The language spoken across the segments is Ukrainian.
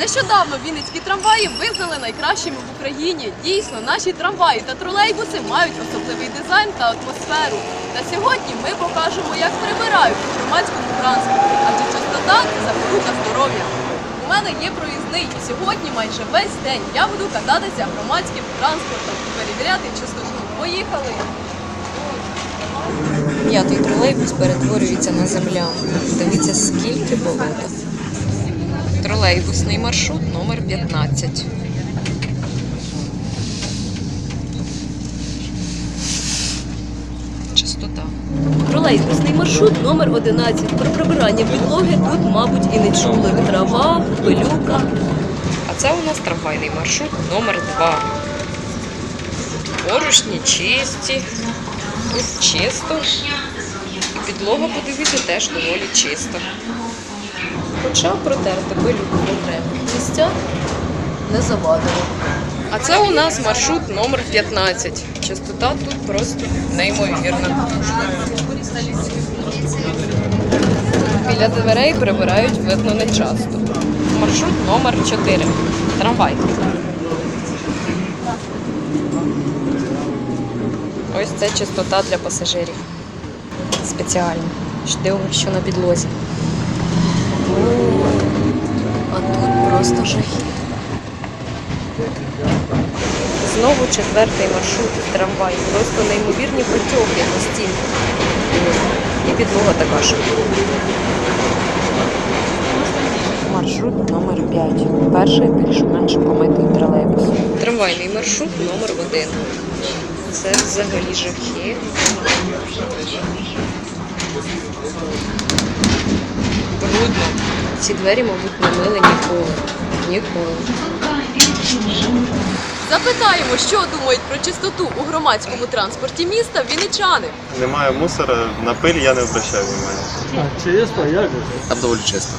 Нещодавно вінницькі трамваї визнали найкращими в Україні. Дійсно, наші трамваї та тролейбуси мають особливий дизайн та атмосферу. Та сьогодні ми покажемо, як прибирають у громадському транспорті, адже чистота запорука здоров'я. У мене є проїзний, і сьогодні майже весь день я буду кататися громадським транспортом і перевіряти чистоту. Поїхали! П'ятий тролейбус перетворюється на землянку. Дивіться, скільки болота. Тролейбусний маршрут номер 15. Чистота. Тролейбусний маршрут номер 11. Про прибирання підлоги тут, мабуть, і не чули. Трава, пилюка. А це у нас трамвайний маршрут номер 2. Поручні чисті. Тут чисто. Підлога, подивіться, теж доволі чиста. Хоча протерти пилюку треба. Місця не завадило. А це у нас маршрут номер 15. Частота тут просто неймовірна. Біля дверей прибирають видно не часто. Маршрут номер 4. Трамвай. Ось це чистота для пасажирів. Спеціально. Дивимося, що на підлозі. А тут просто жахіт. Знову четвертий маршрут трамвай. Просто неймовірні потьоки по стінах. І підлога така ж. Маршрут номер 5. Перший більш-менш помитий тролейбус. Трамвайний маршрут номер 1. Це взагалі жахи. Брудно. Ці двері, мабуть, не мили ніколи. Ніколи. Запитаємо, що думають про чистоту у громадському транспорті міста вінничани. Немає мусора, на пиль я не обращаю внимання. Чисто, як же? Там доволі чисто.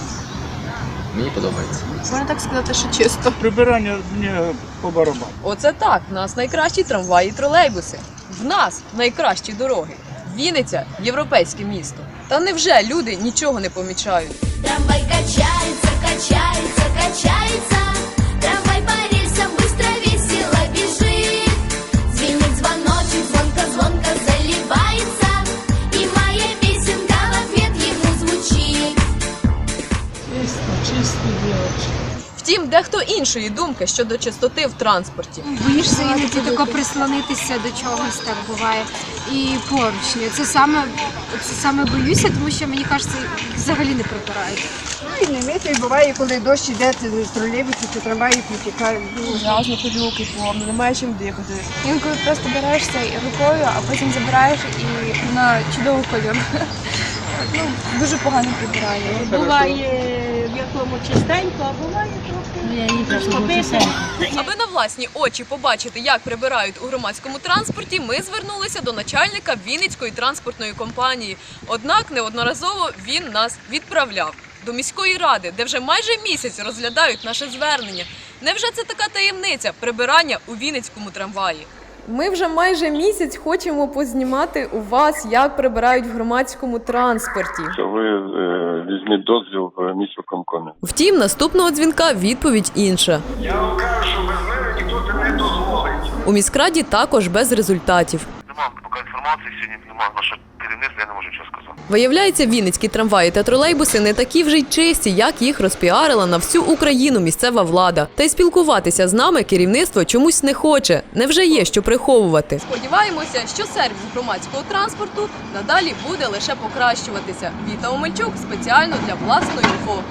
Мені подобається. Можна так сказати, що чисто. Прибирання мені по барабану. Оце так. В нас найкращі трамваї і тролейбуси. В нас найкращі дороги. Вінниця європейське місто. Та невже люди нічого не помічають? Трамвай качається, качається, качается. Втім, дехто іншої думки щодо чистоти в транспорті. Боїшся іноді тако прислонитися до чогось, так буває. І поручні. Це саме, це саме боюся, тому що мені кажеться, їх взагалі не прибирають. І не мити, буває, коли дощ іде, ти в тролейбусі, то трамваї потікають. Грязно, пилюки, повно, немає чим дихати. Інколи просто берешся рукою, а потім забираєш і вона чудово кольор. Ну, дуже погано прибирає. Буває якому чистенько, а буває трохи розкопити. Аби на власні очі побачити, як прибирають у громадському транспорті, ми звернулися до начальника Вінницької транспортної компанії. Однак неодноразово він нас відправляв до міської ради, де вже майже місяць розглядають наше звернення. Невже це така таємниця прибирання у Вінницькому трамваї? Ми вже майже місяць хочемо познімати у вас, як прибирають в громадському транспорті. Що ви е, візьміть дозвіл в міськвиконкомі. Втім, наступного дзвінка відповідь інша. Я вам кажу, що без мене ніхто це не дозволить. У міськраді також без результатів. Нема поки інформації сьогодні, немає. наше керівництво, я не можу нічого сказати. Виявляється, вінницькі трамваї та тролейбуси не такі вже й чисті, як їх розпіарила на всю Україну місцева влада. Та й спілкуватися з нами керівництво чомусь не хоче. Невже є що приховувати? Сподіваємося, що сервіс громадського транспорту надалі буде лише покращуватися. Віта Омельчук спеціально для власної інфо.